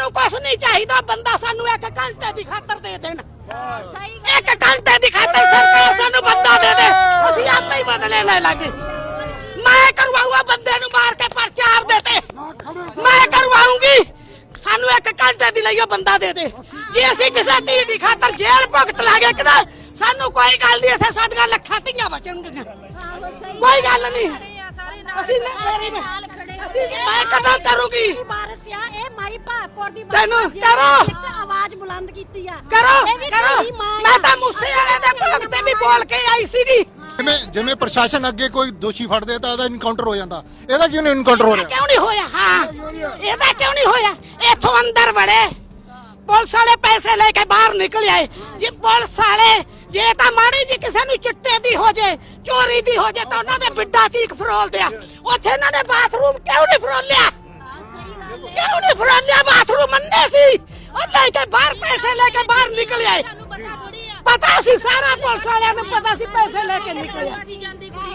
ਸਾਨੂੰ ਕੁਛ ਨਹੀਂ ਚਾਹੀਦਾ ਬੰਦਾ ਸਾਨੂੰ ਇੱਕ ਘੰਟੇ ਦੀ ਖਾਤਰ ਦੇ ਦੇਣ। ਸਹੀ ਇੱਕ ਘੰਟੇ ਦੀ ਖਾਤਰ ਸਰਕਾਰ ਸਾਨੂੰ ਬੰਦਾ ਦੇ ਦੇ। ਅਸੀਂ ਆਪੇ ਹੀ ਬਦਲੇ ਲੈ ਲਾਂਗੇ। ਮੈਂ ਕਰਵਾਊਗਾ ਬੰਦੇ ਨੂੰ ਮਾਰ ਕੇ ਪਰਚਾ ਆਪਦੇ ਤੇ। ਮੈਂ ਕਰਵਾਉਂਗੀ ਸਾਨੂੰ ਇੱਕ ਘੰਟੇ ਦੀ ਲਈਓ ਬੰਦਾ ਦੇ ਦੇ। ਜੇ ਅਸੀਂ ਕਿਸੇ ਧੀ ਦੀ ਖਾਤਰ ਜੇਲ੍ਹ ਭੁਗਤ ਲਾਂਗੇ ਕਿਦਾ ਸਾਨੂੰ ਕੋਈ ਗੱਲ ਨਹੀਂ ਇੱਥੇ ਸਾਡੀਆਂ ਲੱਖਾਂ ਧੀਆਂ ਬਚਣਗੀਆਂ। ਕੋਈ ਗੱਲ ਨਹੀਂ। ਅਸੀਂ ਨਹੀਂ ਮੇਰੀ ਮੈਂ ਕਦਾ ਕਰੂਗੀ? ਇਹ ਵਾਰਸ ਆ ਇਹ ਮਾਈ ਭਾਗਕੌਰ ਦੀ ਤੈਨੂੰ ਵਾਰਸ ਆ, ਕਰੋ। ਇੱਕ ਆਵਾਜ਼ ਬੁਲੰਦ ਕੀਤੀ ਆ। ਕਰੋ ਵੀ ਕਰੋ। ਤੇਰੀ ਮਾਂ ਆ। ਮੈਂ ਤਾਂ ਮੂਸੇ ਵਾਲੇ ਦੇ ਭੁਲਕ ਤੇ ਵੀ ਬੋਲ ਕੇ ਆਈ ਸੀਗੀ। ਜਿਵੇਂ ਜਿਵੇਂ ਪ੍ਰਸ਼ਾਸਨ ਅੱਗੇ ਕੋਈ ਦੋਸ਼ੀ ਫੜਦੇ ਤਾਂ ਉਹਦਾ ਇਨਕਾਊਂਟਰ ਹੋ ਜਾਂਦਾ। ਇਹਦਾ ਕਿਉਂ ਨਹੀਂ ਇਨਕਾਊਂਟਰ ਹੋ ਰਿਹਾ? ਕਿਉਂ ਨਹੀਂ ਹੋਇਆ? ਹਾਂ। ਇਹਦਾ ਕਿਉਂ ਨਹੀਂ ਹੋਇਆ? ਇੱਥੋਂ ਅੰਦਰ ਵੜੇ। ਪੁਲਿਸ ਵਾਲੇ ਪੈਸੇ ਲੈ ਕੇ ਬਾਹਰ ਨਿਕਲ ਆਏ। ਜੇ ਪੁਲਿਸ ਵਾਲੇ ਜੇ ਤਾਂ ਮਾੜੀ ਜੀ ਕਿਸੇ ਨੂੰ ਚਿੱਟੇ ਦੀ ਹੋ ਜੇ ਚੋਰੀ ਦੀ ਹੋ ਜੇ ਤਾਂ ਉਹਨਾਂ ਦੇ ਬਿੱਡਾ ਤੀਕ ਫਰੋਲਦੇ ਆ ਉੱਥੇ ਇਹਨਾਂ ਨੇ ਬਾਥਰੂਮ ਕਿਉਂ ਨਹੀਂ ਫਰੋਲਿਆ। ਕਿਉਂ ਨਹੀਂ ਫਰੋਲਿਆ? ਬਾਥਰੂਮ ਮੰਨੇ ਸੀ। ਉਹ ਲੈ ਕੇ ਬਾਹਰ ਪੈਸੇ ਲੈ ਕੇ ਬਾਹਰ ਨਿਕਲ ਆਏ। ਪਤਾ ਸੀ ਸਾਰਾ ਪੁਲਿਸ ਵਾਲਿਆਂ ਨੂੰ ਪਤਾ ਸੀ ਪੈਸੇ ਲੈ ਕੇ ਨਿਕਲਿਆ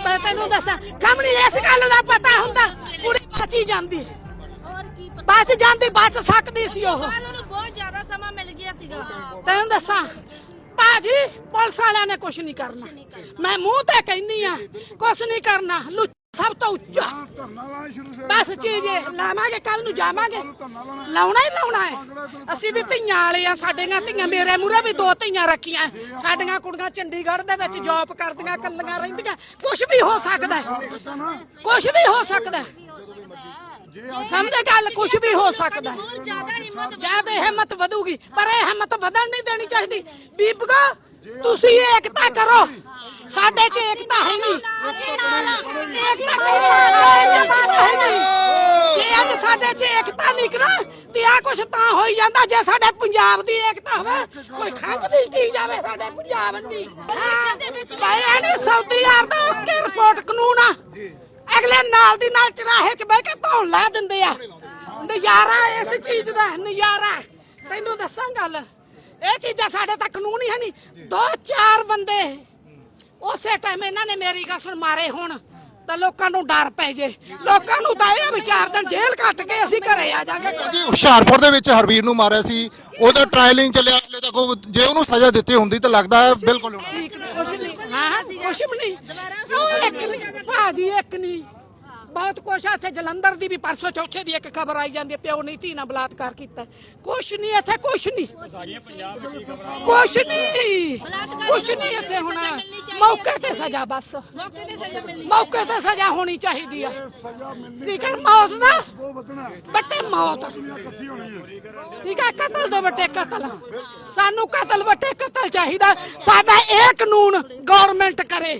ਮੈਂ ਤੈਨੂੰ ਦੱਸਾਂ ਖਮਣੀ ਇਸ ਗੱਲ ਦਾ ਪਤਾ ਹੁੰਦਾ ਕੁੜੀ ਬਚੀ ਜਾਂਦੀ। ਬਚ ਜਾਂਦੀ ਬਚ ਸਕਦੀ ਸੀ ਉਹ। ਬਹੁਤ ਜ਼ਿਆਦਾ ਸਮਾਂ ਮਿਲ ਗਿਆ ਸੀਗਾ। ਤੈਨੂੰ ਦੱਸਾਂ ਭਾਜੀ ਪੁਲਿਸ ਵਾਲਿਆਂ ਨੇ ਕੁਝ ਨਹੀਂ ਕਰਨਾ। ਮੈਂ ਮੂੰਹ ਤੇ ਕਹਿੰਨੀ ਆ ਕੁਝ ਨਹੀਂ ਕਰਨਾ। ਲੁੱਚ ਸਭ ਤੋਂ ਉੱਚਾ। ਬਸ ਚੀਜ਼ ਇਹ, ਲਾਵਾਂਗੇ ਕੱਲ ਨੂੰ ਜਾਵਾਂਗੇ। ਲਾਉਣਾ ਹੀ। ਲਾਉਣਾ ਹੈ ਅਸੀਂ ਵੀ ਧੀਆਂ ਵਾਲੇ ਆ ਸਾਡੀਆਂ ਧੀਆਂ ਮੇਰੇ ਮੂਹਰੇ ਵੀ ਦੋ ਧੀਆਂ ਰੱਖੀਆਂ ਸਾਡੀਆਂ ਕੁੜੀਆਂ ਚੰਡੀਗੜ੍ਹ ਦੇ ਵਿੱਚ ਜੌਬ ਕਰਦੀਆਂ ਕੱਲੀਆਂ ਰਹਿੰਦੀਆਂ। ਕੁਝ ਵੀ ਹੋ ਸਕਦਾ ਹੈ। ਕੁਝ ਵੀ ਹੋ ਸਕਦਾ ਹੈ। ਸਮਝੇ ਗੱਲ ਕੁਝ ਵੀ ਹੋ ਸਕਦਾ। ਹੋਰ ਜ਼ਿਆਦਾ ਹਿੰਮਤ ਜਦ ਇਹ ਹਿੰਮਤ ਵਧੂਗੀ ਪਰ ਇਹ ਹਿੰਮਤ ਵਧਣ ਨਹੀਂ ਦੇਣੀ ਚਾਹੀਦੀ। ਬੀਬਗਾ ਤੁਸੀਂ ਏਕਤਾ ਕਰੋ। ਸਾਡੇ 'ਚ ਏਕਤਾ ਹੈ ਨਹੀਂ। ਏਕਤਾ ਕਰੋ ਸਾਡੇ 'ਚ ਏਕਤਾ ਹੈ ਨਹੀਂ। ਜੇ ਅੱਜ ਸਾਡੇ 'ਚ ਏਕਤਾ ਨਹੀਂ ਕਰਾ ਤੇ ਆ ਕੁਛ ਤਾਂ ਹੋਈ ਜਾਂਦਾ ਜੇ ਸਾਡੇ ਪੰਜਾਬ ਦੀ ਏਕਤਾ ਹੋਵੇ ਕੋਈ ਖੰਗਦੀ ਕੀ ਜਾਵੇ ਸਾਡੇ ਪੰਜਾਬ ਦੀ? ਦੇਸ਼ਾਂ ਦੇ ਵਿੱਚ ਭਾਈ ਨਹੀਂ ਸਾਊਦੀ ਯਾਰ ਦਾ ਰਿਪੋਰਟ ਕਾਨੂੰਨ ਆ? ਅਗਲੇ ਨਾਲ ਦੀ ਨਾਲ ਚਰਾਹੇ 'ਚ ਬਹਿ ਕੇ ਧੌਣ ਲਾ ਦਿੰਦੇ ਆ? ਨਜ਼ਾਰਾ ਇਸ ਚੀਜ਼ ਦਾ, ਨਜ਼ਾਰਾ। ਤੈਨੂੰ ਦੱਸਾਂ ਗੱਲ, ਇਹ ਚੀਜ਼ਾਂ ਸਾਡੇ ਤਾਂ ਕਾਨੂੰਨ ਹੀ ਹੈ ਦੋ ਚਾਰ ਬੰਦੇ ਉਸੇ ਟਾਈਮ ਇਹਨਾਂ ਨੇ ਮੇਰੀ ਗੱਲ ਸੁਣ, ਮਾਰੇ ਹੋਣ ਤਾਂ ਲੋਕਾਂ ਨੂੰ ਡਰ ਪੈ ਜੇ। ਲੋਕਾਂ ਨੂੰ ਤਾਂ ਇਹ ਵਿਚਾਰ ਦਿਨ ਜੇਲ੍ਹ ਕੱਟ ਕੇ ਅਸੀਂ ਘਰੇ ਆ ਜਾਾਂਗੇ। ਜੀ ਹੁਸ਼ਿਆਰਪੁਰ ਦੇ ਵਿੱਚ ਹਰਵੀਰ ਨੂੰ ਮਾਰਿਆ ਸੀ ਉਹਦਾ ਟ੍ਰਾਇਲਿੰਗ ਚੱਲਿਆ ਹਲੇ ਤੱਕ ਉਹ ਜੇ ਉਹਨੂੰ ਸਜ਼ਾ ਦਿੱਤੀ ਹੁੰਦੀ ਤਾਂ ਲੱਗਦਾ ਹੈ ਬਿਲਕੁਲ ਹੋਣਾ। ਕੁਛ ਨਹੀਂ। ਹਾਂ ਕੁਛ ਵੀ ਨਹੀਂ। ਉਹ ਇੱਕ ਨਹੀਂ। ਭਾਜੀ ਇੱਕ ਨਹੀਂ। ਬਹੁਤ ਕੁਛ ਆ ਇੱਥੇ ਜਲੰਧਰ ਦੀ ਵੀ ਪਰਸੋਂ ਚੌਥੇ ਦੀ ਇੱਕ ਖਬਰ ਆਈ ਜਾਂਦੀ ਹੈ, ਪਿਓ ਨਹੀਂ ਧੀ ਨਾਲ ਬਲਾਤਕਾਰ ਕੀਤਾ ਕੁਛ ਨਹੀਂ ਇੱਥੇ ਕੁਛ ਨਹੀਂ। ਕੁਛ ਨਹੀਂ। ਕੁਛ ਨਹੀਂ ਇੱਥੇ ਹੁਣ। ਮੌਕੇ ਤੇ ਸਜ਼ਾ ਬਸ। ਮੌਕੇ ਤੇ ਸਜ਼ਾ ਮਿਲਣੀ ਮੌਕੇ ਤੇ ਸਜ਼ਾ ਹੋਣੀ ਚਾਹੀਦੀ ਆ। ਠੀਕ ਹੈ ਮੌਤ ਦਾ? ਬੱਟੇ ਮੌਤ। ਠੀਕ ਹੈ ਕਤਲ ਦੇ ਬੱਟੇ ਕਤਲ। ਸਾਨੂੰ ਕਤਲ ਬੱਟੇ ਕਤਲ ਚਾਹੀਦਾ। ਸਾਡਾ ਇਹ ਕਾਨੂੰਨ ਗਵਰਨਮੈਂਟ ਕਰੇ।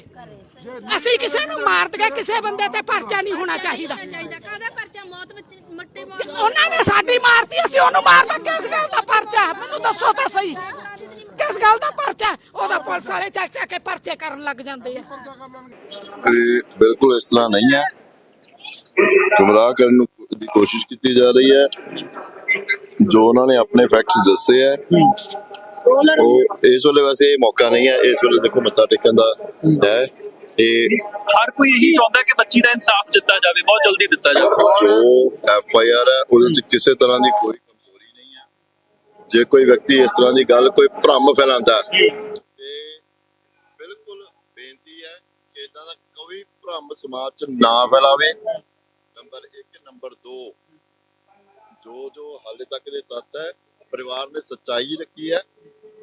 ਅਸੀਂ ਕਿਸੇ ਨੂੰ ਮਾਰ ਦਗੇ ਕਿਸੇ ਬੰਦੇ ਤੇ ਪਰਚਾ ਨਹੀਂ ਹੋਣਾ ਚਾਹੀਦਾ। ਚਾਹੀਦਾ। ਕਾਹਦਾ ਪਰਚਾ? ਮੌਤ ਵਿੱਚ ਮੱਟੇ ਮਾਰ ਉਹਨਾਂ ਨੇ ਸਾਡੀ ਮਾਰਤੀ ਅਸੀਂ ਉਹਨੂੰ ਮਾਰਨਾ ਕਿਸ ਗੱਲ ਦਾ ਪਰਚਾ? ਮੈਨੂੰ ਦੱਸੋ ਤਾਂ ਸਹੀ। ਕਿਸ ਗੱਲ ਦਾ ਪਰਚਾ? ਉਹਦਾ ਪੁਲਿਸ ਵਾਲੇ ਚੱਕ ਚੱਕ ਕੇ ਪਰਚੇ ਕਰਨ ਲੱਗ ਜਾਂਦੇ ਆ। ਇਹ ਬਿਲਕੁਲ ਇਸ ਤਰ੍ਹਾਂ ਨਹੀਂ ਹੈ। ਗੁੰਮਰਾਹ ਕਰਨ ਦੀ ਕੋਸ਼ਿਸ਼ ਕੀਤੀ ਜਾ ਰਹੀ ਹੈ। ਜੋ ਉਹਨਾਂ ਨੇ ਆਪਣੇ ਫੈਕਟਸ ਦੱਸੇ ਹੈ ਉਹ ਇਸ ਵੇਲੇ ਵੈਸੇ ਇਹ ਮੌਕਾ ਨਹੀਂ ਹੈ। ਇਸ ਵੇਲੇ ਦੇਖੋ ਮੱਥਾ ਟੇਕਣ ਦਾ ਹੈ। ਇਹ ਹਰ ਕੋਈ ਇਹੀ ਚਾਹੁੰਦਾ ਕਿ ਬੱਚੀ ਦਾ ਇਨਸਾਫ ਦਿੱਤਾ ਜਾਵੇ ਬਹੁਤ ਜਲਦੀ ਦਿੱਤਾ ਜਾਵੇ। ਜੋ ਐਫ ਆਈ ਆਰ ਹੈ ਉਹਦੇ ਵਿੱਚ ਕਿਸੇ ਤਰ੍ਹਾਂ ਦੀ ਕੋਈ ਕਮਜ਼ੋਰੀ ਨਹੀਂ ਹੈ। ਜੇ ਕੋਈ ਵਿਅਕਤੀ ਇਸ ਤਰ੍ਹਾਂ ਦੀ ਗੱਲ ਕੋਈ ਭ੍ਰਮ ਫੈਲਾਉਂਦਾ ਤੇ ਬਿਲਕੁਲ ਬੇਨਤੀ ਹੈ ਕਿ ਇਦਾਂ ਦਾ ਕੋਈ ਭ੍ਰਮ ਸਮਾਜ 'ਚ ਨਾ ਫੈਲਾਵੇ। ਨੰਬਰ 1 ਨੰਬਰ 2 ਜੋ ਜੋ ਹਾਲੇ ਤੱਕ ਦੇ ਤੱਥ ਹੈ ਪਰਿਵਾਰ ਨੇ ਸੱਚਾਈ ਰੱਖੀ ਹੈ।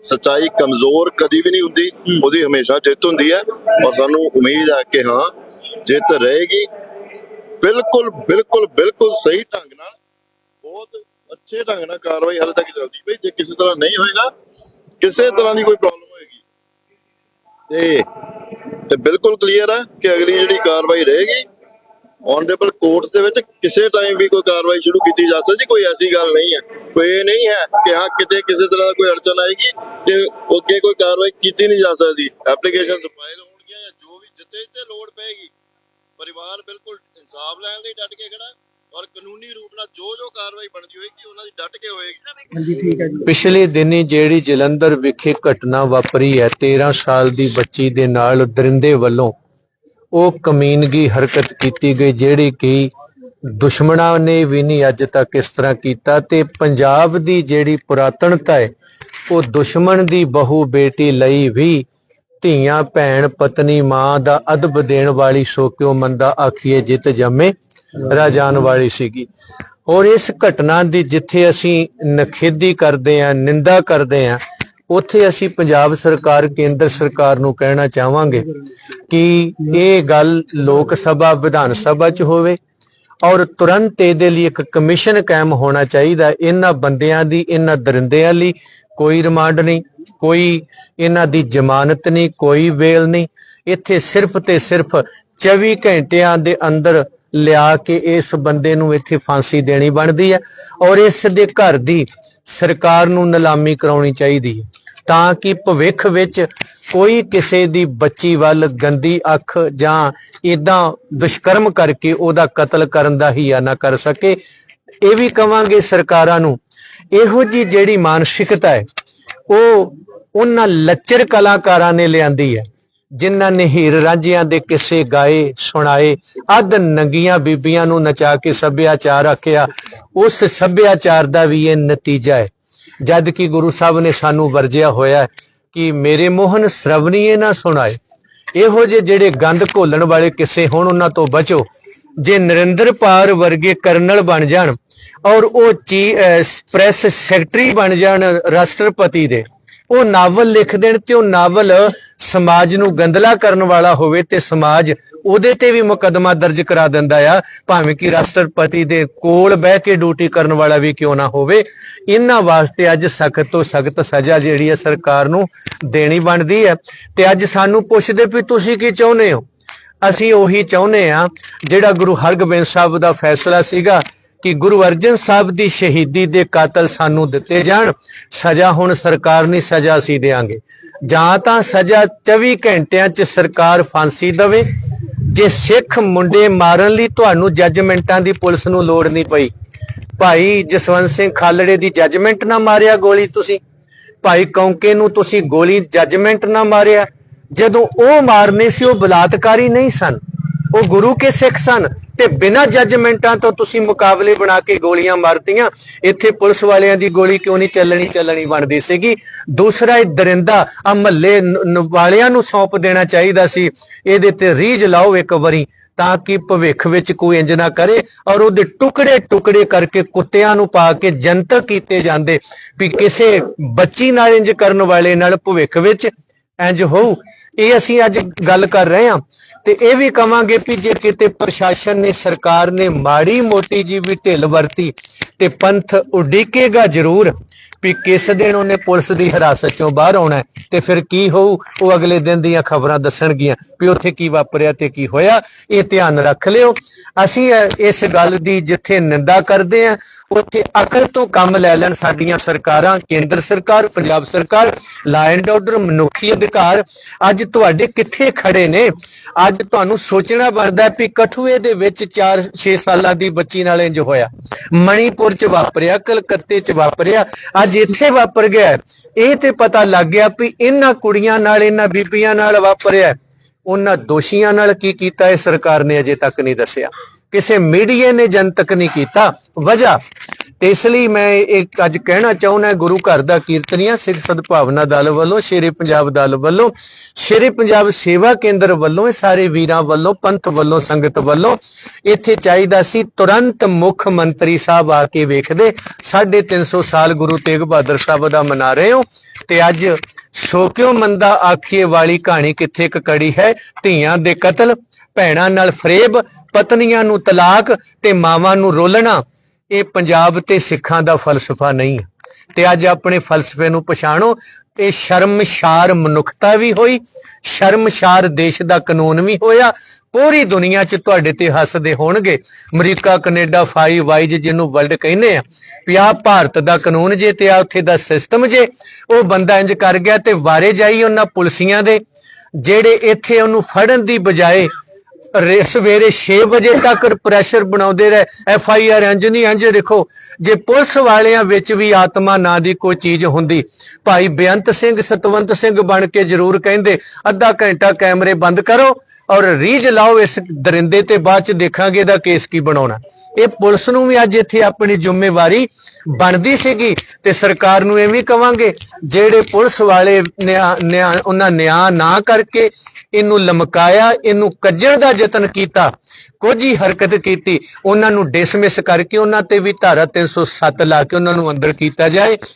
ਸੱਚਾਈ ਕਮਜ਼ੋਰ ਕਦੀ ਵੀ ਨਹੀਂ ਹੁੰਦੀ ਉਹਦੀ ਹਮੇਸ਼ਾ ਜਿੱਤ ਹੁੰਦੀ ਹੈ। ਔਰ ਸਾਨੂੰ ਉਮੀਦ ਹੈ ਕਿ ਹਾਂ ਜਿੱਤ ਰਹੇਗੀ। ਬਿਲਕੁਲ ਬਿਲਕੁਲ ਬਿਲਕੁਲ ਸਹੀ ਢੰਗ ਨਾਲ ਬਹੁਤ ਅੱਛੇ ਢੰਗ ਨਾਲ ਕਾਰਵਾਈ ਹਾਲੇ ਤੱਕ ਚੱਲਦੀ ਪਈ। ਜੇ ਕਿਸੇ ਤਰ੍ਹਾਂ ਨਹੀਂ ਹੋਏਗਾ ਕਿਸੇ ਤਰ੍ਹਾਂ ਦੀ ਕੋਈ ਪ੍ਰੋਬਲਮ ਹੋਏਗੀ। ਤੇ ਤੇ ਬਿਲਕੁਲ ਕਲੀਅਰ ਹੈ ਕਿ ਅਗਲੀ ਜਿਹੜੀ ਕਾਰਵਾਈ ਰਹੇਗੀ ਔਨਰੇਬਲ ਕੋਰਟਸ ਦੇ ਵਿੱਚ ਕਿਸੇ ਟਾਈਮ ਵੀ ਕੋਈ ਕਾਰਵਾਈ ਸ਼ੁਰੂ ਕੀਤੀ ਜਾ ਸਕਦੀ ਕੋਈ ਐਸੀ ਗੱਲ ਨਹੀਂ ਹੈ। ਕੋਈ ਇਹ ਨਹੀਂ ਹੈ ਕਿ ਹਾਂ ਕਿਤੇ ਕਿਸੇ ਤਰ੍ਹਾਂ ਦਾ ਕੋਈ ਅੜਚਨ ਆਏਗੀ ਤੇ ਅੱਗੇ ਕੋਈ ਕਾਰਵਾਈ ਕੀਤੀ ਨਹੀਂ ਜਾ ਸਕਦੀ। ਐਪਲੀਕੇਸ਼ਨ ਫਾਈਲ ਹੋਣਗੀਆਂ ਜਾਂ ਜੋ ਵੀ ਜਿੱਥੇ ਜਿੱਥੇ ਲੋੜ ਪਏਗੀ। ਪਰਿਵਾਰ ਬਿਲਕੁਲ ਇਨਸਾਫ ਲੈਣ ਲਈ ਡਟ ਕੇ ਖੜਾ ਔਰ ਕਾਨੂੰਨੀ ਰੂਪ ਨਾਲ ਜੋ ਜੋ ਕਾਰਵਾਈ ਬਣਦੀ ਹੋਏਗੀ ਉਹਨਾਂ ਦੀ ਡਟ ਕੇ ਹੋਏਗੀ। ਪਿਛਲੇ ਦਿਨੀ ਜਿਹੜੀ ਜਲੰਧਰ ਵਿਖੇ ਘਟਨਾ ਵਾਪਰੀ ਹੈ 13 ਸਾਲ ਦੀ ਬੱਚੀ ਦੇ ਨਾਲ ਦਰਿੰਦੇ ਵੱਲੋਂ ਉਹ ਕਮੀਨਗੀ ਹਰਕਤ ਕੀਤੀ ਗਈ ਜਿਹੜੀ ਕਿ ਦੁਸ਼ਮਣਾਂ ਨੇ ਵੀ ਨਹੀਂ ਅੱਜ ਤੱਕ ਇਸ ਤਰ੍ਹਾਂ ਕੀਤਾ ਤੇ ਪੰਜਾਬ ਦੀ ਜਿਹੜੀ ਪੁਰਾਤਨਤਾ ਹੈ, ਉਹ ਦੁਸ਼ਮਣ ਦੀ ਬਹੂ ਬੇਟੀ ਲਈ ਵੀ ਧੀਆਂ, ਭੈਣ, ਪਤਨੀ, ਮਾਂ ਦਾ ਅਦਬ ਦੇਣ ਵਾਲੀ ਸੋ ਕਿਉ ਮੰਦਾ ਆਖੀਏ ਜਿਤ ਜੰਮੇ ਰਾਜਾਨ ਵਾਲੀ ਸੀਗੀ। ਔਰ ਇਸ ਘਟਨਾ ਦੀ ਜਿੱਥੇ ਅਸੀਂ ਨਖੇਦੀ ਕਰਦੇ ਆਂ ਨਿੰਦਾ ਕਰਦੇ ਆਂ ਉੱਥੇ ਅਸੀਂ ਪੰਜਾਬ ਸਰਕਾਰ, ਕੇਂਦਰ ਸਰਕਾਰ ਨੂੰ ਕਹਿਣਾ ਚਾਹਾਂਗੇ ਕਿ ਇਹ ਗੱਲ ਲੋਕ ਸਭਾ, ਵਿਧਾਨ ਸਭਾ 'ਚ ਹੋਵੇ ਔਰ ਤੁਰੰਤ ਇਹਦੇ ਲਈ ਇੱਕ ਕਮਿਸ਼ਨ ਕਾਇਮ ਹੋਣਾ ਚਾਹੀਦਾ। ਇਹਨਾਂ ਬੰਦਿਆਂ ਦੀ, ਇਹਨਾਂ ਦਰਿੰਦਿਆਂ ਲਈ ਕੋਈ ਰਿਮਾਂਡ ਨਹੀਂ, ਕੋਈ ਇਹਨਾਂ ਦੀ ਜ਼ਮਾਨਤ ਨਹੀਂ, ਕੋਈ ਵੇਲ ਨਹੀਂ। ਇੱਥੇ ਸਿਰਫ ਤੇ ਸਿਰਫ 24 ਘੰਟਿਆਂ ਦੇ ਅੰਦਰ ਲਿਆ ਕੇ ਇਸ ਬੰਦੇ ਨੂੰ ਇੱਥੇ ਫਾਂਸੀ ਦੇਣੀ ਬਣਦੀ ਹੈ ਔਰ ਇਸ ਦੇ ਘਰ ਦੀ ਸਰਕਾਰ ਨੂੰ ਨਿਲਾਮੀ ਕਰਾਉਣੀ ਚਾਹੀਦੀ ਹੈ। ਤਾਂ ਕਿ ਭਵਿੱਖ ਵਿੱਚ ਕੋਈ ਕਿਸੇ ਦੀ ਬੱਚੀ ਵੱਲ ਗੰਦੀ ਅੱਖ ਜਾਂ ਇਦਾਂ ਦੁਸ਼ਕਰਮ ਕਰਕੇ ਉਹਦਾ ਕਤਲ ਕਰਨ ਦਾ ਹੀਆ ਨਾ ਕਰ ਸਕੇ। ਇਹ ਵੀ ਕਵਾਂਗੇ ਸਰਕਾਰਾਂ ਨੂੰ, ਇਹੋ ਜੀ ਜਿਹੜੀ ਮਾਨਸਿਕਤਾ ਹੈ, ਉਹ ਉਹਨਾਂ ਲੱਚਰ ਕਲਾਕਾਰਾਂ ਨੇ ਲਿਆਂਦੀ ਹੈ, ਜਿਨ੍ਹਾਂ ਨੇ ਹੀਰ ਰਾਂਝਿਆਂ ਦੇ ਕਿਸੇ ਗਾਏ, ਸੁਣਾਏ, ਅੱਧ ਨੰਗੀਆਂ ਬੀਬੀਆਂ ਨੂੰ ਨਚਾ ਕੇ ਸੱਭਿਆਚਾਰ ਆਖਿਆ। ਉਸ ਸੱਭਿਆਚਾਰ ਦਾ ਵੀ ਇਹ ਨਤੀਜਾ ਹੈ। ਜਦ ਕਿ ਗੁਰੂ ਸਾਹਿਬ ਨੇ ਸਾਨੂੰ ਵਰਜਿਆ ਹੋਇਆ ਕਿ ਮੇਰੇ ਮੋਹਨ ਸ਼ਰਵਣੀਏ ਨਾ ਸੁਣਾਏ। ਇਹੋ ਜਿਹੇ ਜਿਹੜੇ ਗੰਦ ਘੋਲਣ ਵਾਲੇ ਕਿਸੇ ਹੋਣ, ਉਹਨਾਂ ਤੋਂ ਬਚੋ। ਜੇ ਨਰਿੰਦਰ ਪਾਰ ਵਰਗੇ ਕਰਨਲ ਬਣ ਜਾਣ ਔਰ ਉਹ ਚੀ, ਅਹ, ਪ੍ਰੈਸ ਸੈਕਟਰੀ ਬਣ ਜਾਣ ਰਾਸ਼ਟਰਪਤੀ ਦੇ, ਉਹ ਨਾਵਲ ਲਿਖ ਦੇਣ ਤੇ ਉਹ ਨਾਵਲ ਸਮਾਜ ਨੂੰ ਗੰਦਲਾ ਕਰਨ ਵਾਲਾ ਹੋਵੇ ਤੇ ਸਮਾਜ ਉਹਦੇ ਤੇ ਵੀ ਮੁਕੱਦਮਾ ਦਰਜ ਕਰਾ ਦਿੰਦਾ ਆ, ਭਾਵੇਂ ਕਿ ਰਾਸ਼ਟਰਪਤੀ ਦੇ ਕੋਲ ਬਹਿ ਕੇ ਡਿਊਟੀ ਕਰਨ ਵਾਲਾ ਵੀ ਕਿਉਂ ਨਾ ਹੋਵੇ। ਇਹਨਾਂ ਵਾਸਤੇ ਅੱਜ ਸਖਤ ਤੋਂ ਸਖਤ ਸਜ਼ਾ ਜਿਹੜੀ ਹੈ ਸਰਕਾਰ ਨੂੰ ਦੇਣੀ ਬਣਦੀ ਹੈ ਤੇ ਅੱਜ ਸਾਨੂੰ ਪੁੱਛਦੇ ਵੀ ਤੁਸੀਂ ਕੀ ਚਾਹੁੰਦੇ ਹੋ? ਅਸੀਂ ਉਹੀ ਚਾਹੁੰਦੇ ਆ, ਜਿਹੜਾ ਗੁਰੂ ਹਰਗੋਬਿੰਦ ਸਾਹਿਬ ਦਾ ਫੈਸਲਾ ਸੀਗਾ ਕਿ ਗੁਰੂ ਅਰਜਨ ਸਾਹਿਬ ਦੀ ਸ਼ਹੀਦੀ ਦੇ ਕਾਤਲ ਸਾਨੂੰ ਦਿੱਤੇ ਜਾਣ, ਸਜ਼ਾ ਹੁਣ ਸਰਕਾਰ ਨਹੀਂ ਸਜ਼ਾ ਅਸੀਂ ਦੇਾਂਗੇ। ਜਾਂ ਤਾਂ ਸਜ਼ਾ 24 ਘੰਟਿਆਂ 'ਚ ਸਰਕਾਰ ਫਾਂਸੀ ਦੇਵੇ ਜੇ ਸਿੱਖ ਮੁੰਡੇ ਮਾਰਨ ਲਈ ਤੁਹਾਨੂੰ ਜੱਜਮੈਂਟਾਂ ਦੀ ਪੁਲਿਸ ਨੂੰ ਲੋੜ ਨਹੀਂ ਪਈ, ਭਾਈ ਜਸਵੰਤ ਸਿੰਘ ਖਾਲੜੇ ਦੀ ਜੱਜਮੈਂਟ ਨਾ ਮਾਰਿਆ ਗੋਲੀ ਤੁਸੀਂ, ਭਾਈ ਕੌਂਕੇ ਨੂੰ ਤੁਸੀਂ ਗੋਲੀ ਜੱਜਮੈਂਟ ਨਾ ਮਾਰਿਆ, ਜਦੋਂ ਉਹ ਮਾਰਨੇ ਸੀ ਉਹ ਬਲਾਤਕਾਰੀ ਨਹੀਂ ਸਨ। ਉਹ ਗੁਰੂ ਕੇ ਸਿੱਖ ਸਨ ਤੇ ਬਿਨਾਂ ਜੱਜਮੈਂਟਾਂ ਤੋਂ ਤੁਸੀਂ ਮੁਕਾਬਲੇ ਬਣਾ ਕੇ ਗੋਲੀਆਂ ਮਾਰਤੀਆਂ। ਇੱਥੇ ਪੁਲਿਸ ਵਾਲਿਆਂ ਦੀ ਗੋਲੀ ਕਿਉਂ ਨਹੀਂ ਚੱਲਣੀ ਚੱਲਣੀ ਬਣਦੀ ਸੀਗੀ? ਦੂਸਰਾ ਇਹ ਦਰਿੰਦਾ ਆ ਮਹੱਲੇ ਵਾਲਿਆਂ ਨੂੰ ਸੌਂਪ ਦੇਣਾ ਚਾਹੀਦਾ ਸੀ। ਇਹਦੇ ਤੇ ਰੀਝ ਲਾਓ ਇੱਕ ਵਾਰੀ, ਤਾਂ ਕਿ ਭਵਿੱਖ ਵਿੱਚ ਕੋਈ ਇੰਜ ਨਾ ਕਰੇ ਔਰ ਉਹਦੇ ਟੁਕੜੇ ਟੁਕੜੇ ਕਰਕੇ ਕੁੱਤਿਆਂ ਨੂੰ ਪਾ ਕੇ ਜਨਤਕ ਕੀਤੇ ਜਾਂਦੇ। ਵੀ ਕਿਸੇ ਬੱਚੀ ਨਾਲ ਇੰਜ ਕਰਨ ਵਾਲੇ ਨਾਲ ਭਵਿੱਖ ਵਿੱਚ ਇੰਜ ਹੋਊ। ਇਹ ਅਸੀਂ ਅੱਜ ਗੱਲ ਕਰ ਰਹੇ ਹਾਂ। ਤੇ ਇਹ ਵੀ ਕਵਾਂਗੇ ਵੀ ਜੇ ਕਿਤੇ ਪ੍ਰਸ਼ਾਸਨ ਨੇ, ਸਰਕਾਰ ਨੇ ਮਾੜੀ ਮੋਟੀ ਜੀ ਵੀ ਢਿੱਲ ਵਰਤੀ ਤੇ ਪੰਥ ਉਡੀਕੇਗਾ ਜ਼ਰੂਰ ਵੀ ਕਿਸ ਦਿਨ ਉਹਨੇ ਪੁਲਿਸ ਦੀ ਹਿਰਾਸਤ ਚੋਂ ਬਾਹਰ ਆਉਣਾ ਤੇ ਫਿਰ ਕੀ ਹੋਊ, ਉਹ ਅਗਲੇ ਦਿਨ ਦੀਆਂ ਖਬਰਾਂ ਦੱਸਣਗੀਆਂ ਵੀ ਉੱਥੇ ਕੀ ਵਾਪਰਿਆ ਤੇ ਕੀ ਹੋਇਆ, ਇਹ ਧਿਆਨ ਰੱਖ ਲਿਓ। ਅਸੀਂ ਇਸ ਗੱਲ ਦੀ ਜਿੱਥੇ ਨਿੰਦਾ ਕਰਦੇ ਆ ਉੱਥੇ ਅਕਲ ਤੋਂ ਕੰਮ ਲੈ ਲੈਣ ਸਾਡੀਆਂ ਸਰਕਾਰਾਂ, ਕੇਂਦਰ ਸਰਕਾਰ, ਪੰਜਾਬ ਸਰਕਾਰ ਲਾ ਆਰਡਰ ਮਨੁੱਖੀ ਅਧਿਕਾਰ, ਅੱਜ ਤੁਹਾਡੇ ਕਿੱਥੇ ਖੜੇ ਨੇ? ਅੱਜ ਤੁਹਾਨੂੰ ਸੋਚਣਾ ਬਣਦਾ ਹੈ ਵੀ ਕਠੂਏ ਦੇ ਵਿੱਚ 4-6 ਸਾਲਾਂ ਦੀ ਬੱਚੀ ਨਾਲ ਇੰਜ ਹੋਇਆ। ਮਣੀਪੁਰ ਚ ਵਾਪਰਿਆ, ਕਲਕੱਤੇ ਚ ਵਾਪਰਿਆ, ਅੱਜ ਇੱਥੇ ਵਾਪਰ ਗਿਆ। ਇਹ ਤੇ ਪਤਾ ਲੱਗ ਗਿਆ ਵੀ ਇਹਨਾਂ ਕੁੜੀਆਂ ਨਾਲ, ਇਹਨਾਂ ਬੀਬੀਆਂ ਨਾਲ ਵਾਪਰਿਆ। ਉਹਨਾਂ ਦੋਸ਼ੀਆਂ ਨਾਲ ਕੀ ਕੀਤਾ ਇਹ ਸਰਕਾਰ ਨੇ ਅਜੇ ਤੱਕ ਨਹੀਂ ਦੱਸਿਆ। ਕਿਸੇ ਮੀਡੀਆ ਨੇ ਜਨਤਕ ਨਹੀਂ ਕੀਤਾ। ਵਜ੍ਹਾ, ਇਸ ਲਈ ਮੈਂ ਇੱਕ ਅੱਜ ਕਹਿਣਾ ਚਾਹੁੰਦਾ ਗੁਰੂ ਘਰ ਦਾ ਕੀਰਤਨੀਆ ਸਿੱਖ ਸਦਭਾਵਨਾ ਦਲ ਵੱਲੋਂ, ਸ਼ੇਰੇ ਪੰਜਾਬ ਦਲ ਵੱਲੋਂ, ਸ਼ੇਰੇ ਪੰਜਾਬ ਸੇਵਾ ਕੇਂਦਰ ਵੱਲੋਂ, ਇਹ ਸਾਰੇ ਵੀਰਾਂ ਵੱਲੋਂ, ਪੰਥ ਵੱਲੋਂ, ਸੰਗਤ ਵੱਲੋਂ ਇੱਥੇ ਚਾਹੀਦਾ ਸੀ, ਤੁਰੰਤ ਮੁੱਖ ਮੰਤਰੀ ਸਾਹਿਬ ਆ ਕੇ ਵੇਖਦੇ 350 ਸਾਲ ਗੁਰੂ ਤੇਗ ਬਹਾਦਰ ਸਾਹਿਬ ਦਾ ਮਨਾ ਰਹੇ ਹੋ, ਤੇ ਅੱਜ ਸੋ ਕਿਉ ਮੰਦਾ ਆਖੀਏ ਵਾਲੀ ਕਹਾਣੀ ਕਿੱਥੇ ਇੱਕ ਕੜੀ ਹੈ? ਧੀਆਂ ਦੇ ਕਤਲ, ਭੈਣਾਂ ਨਾਲ ਫਰੇਬ, ਪਤਨੀਆਂ ਨੂੰ ਤਲਾਕ ਤੇ ਮਾਵਾਂ ਨੂੰ ਰੋਲਣਾ। ਇਹ ਪੰਜਾਬ ਤੇ ਸਿੱਖਾਂ ਦਾ ਫਲਸਫਾ ਨਹੀਂ। ਹੈ ਤੇ ਅੱਜ ਆਪਣੇ ਫਲਸਫੇ ਨੂੰ ਪਛਾਣੋ ਤੇ ਸ਼ਰਮਸ਼ਾਰ ਮਨੁੱਖਤਾ ਵੀ ਹੋਈ, ਸ਼ਰਮਸ਼ਾਰ ਦੇਸ਼ ਦਾ ਕਾਨੂੰਨ ਵੀ ਹੋਇਆ ਪੂਰੀ ਦੁਨੀਆ 'ਚ ਤੁਹਾਡੇ ਤੇ ਹੱਸਦੇ ਹੋਣਗੇ। ਅਮਰੀਕਾ, ਕੈਨੇਡਾ ਫਾਈਵ ਵਾਈਜ ਜਿਹਨੂੰ ਵਰਲਡ ਕਹਿੰਦੇ ਆ। ਵੀ ਆਹ ਭਾਰਤ ਦਾ ਕਾਨੂੰਨ ਜੇ ਤੇ ਆ ਉੱਥੇ ਦਾ ਸਿਸਟਮ ਜੇ, ਉਹ ਬੰਦਾ ਇੰਜ ਕਰ ਗਿਆ ਤੇ ਵਾਰੇ ਜਾਈ ਉਹਨਾਂ ਪੁਲਸੀਆਂ ਦੇ, ਜਿਹੜੇ ਇੱਥੇ ਉਹਨੂੰ ਫੜਨ ਦੀ ਬਜਾਏ ਸਵੇਰੇ 6 ਵਜੇ ਤੱਕ ਪ੍ਰੈਸ਼ਰ ਬਣਾਉਂਦੇ ਰਹੇ। ਐਫ ਆਈ ਆਰ ਇੰਜ ਨਹੀਂ, ਇੰਜ ਦੇਖੋ। ਜੇ ਪੁਲਿਸ ਵਾਲਿਆਂ ਵਿੱਚ ਵੀ ਆਤਮਾ ਨਾਂ ਦੀ ਕੋਈ ਚੀਜ਼ ਹੁੰਦੀ, ਭਾਈ ਬੇਅੰਤ ਸਿੰਘ, ਸਤਵੰਤ ਸਿੰਘ ਬਣ ਕੇ ਜ਼ਰੂਰ ਕਹਿੰਦੇ, ਅੱਧਾ ਘੰਟਾ ਕੈਮਰੇ ਬੰਦ ਕਰੋ ਔਰ ਰੀਜ ਲਾਓ ਇਸ ਦਰਿੰਦੇ ਤੇ ਬਾਅਦ ਚ ਦੇਖਾਂਗੇ ਇਹਦਾ ਕੇਸ ਕੀ ਬਣਾਉਣਾ। ਇਹ ਪੁਲਿਸ ਨੂੰ ਵੀ ਅੱਜ ਇੱਥੇ ਆਪਣੀ ਜ਼ਿੰਮੇਵਾਰੀ ਬਣਦੀ ਸੀਗੀ ਤੇ ਸਰਕਾਰ ਨੂੰ ਇਹ ਵੀ ਕਵਾਂਗੇ, ਜਿਹੜੇ ਪੁਲਿਸ ਵਾਲੇ ਨਿਆਂ ਨਿਆਂ ਉਹਨਾਂ ਨਿਆਂ ਨਾ ਕਰਕੇ ਇਹਨੂੰ ਲਮਕਾਇਆ, ਇਹਨੂੰ ਕੱਜਣ ਦਾ ਯਤਨ ਕੀਤਾ, ਕੁਝ ਹੀ ਹਰਕਤ ਕੀਤੀ, ਉਹਨਾਂ ਨੂੰ ਡਿਸਮਿਸ ਕਰਕੇ ਉਹਨਾਂ ਤੇ ਵੀ ਧਾਰਾ 307 ਲਾ ਕੇ ਉਹਨਾਂ ਨੂੰ ਅੰਦਰ ਕੀਤਾ ਜਾਏ।